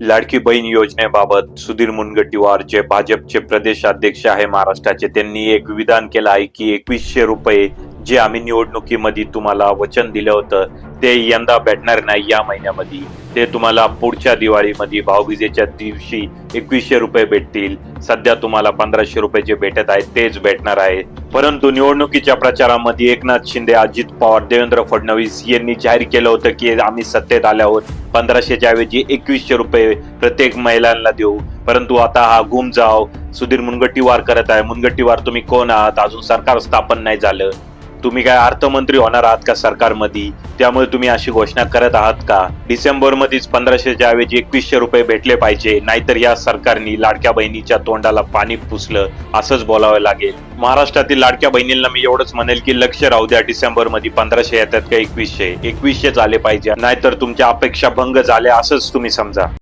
लाडकी बहीण योजनेबाबत सुधीर मुनगंटीवार जे भाजपचे प्रदेश अध्यक्ष आहे महाराष्ट्राचे त्यांनी एक विधान केलं आहे की एकवीसशे रुपये जे आम्ही निवडणुकीमध्ये तुम्हाला वचन दिलं होतं ते यंदा भेटणार नाही या महिन्यामध्ये. ते तुम्हाला पुढच्या दिवाळीमध्ये भाऊबीजेच्या दिवशी एकवीसशे रुपये भेटतील. सध्या तुम्हाला पंधराशे रुपये जे भेटत आहेत तेच भेटणार आहे. परंतु निवडणुकीच्या प्रचारामध्ये एकनाथ शिंदे अजित पवार देवेंद्र फडणवीस यांनी जाहीर केलं होतं की आम्ही सत्तेत आल्यावर पंधराशेच्या ऐवजी एकवीसशे रुपये प्रत्येक महिलांना देऊ. परंतु आता हा गुम जाव सुधीर मुनगट्टीवार करत आहे. मुनगट्टीवार तुम्ही कोण आहात? अजून सरकार स्थापन नाही झालं. तुम्ही काय अर्थमंत्री होणार आहात का सरकारमध्ये? त्यामुळे तुम्ही अशी घोषणा करत आहात का? डिसेंबर मध्येच पंधराशेच्या ऐवजी एकवीसशे रुपये भेटले पाहिजे नाहीतर या सरकारने लाडक्या बहिणीच्या तोंडाला पाणी पुसलं असंच बोलावं लागेल. महाराष्ट्रातील लाडक्या बहिणींना मी एवढंच म्हणेल की लक्ष राहू द्या डिसेंबरमध्ये पंधराशे येतात का एकवीसशे. एकवीसशे झाले पाहिजे नाहीतर तुमच्या अपेक्षा भंग झाल्या असंच तुम्ही समजा.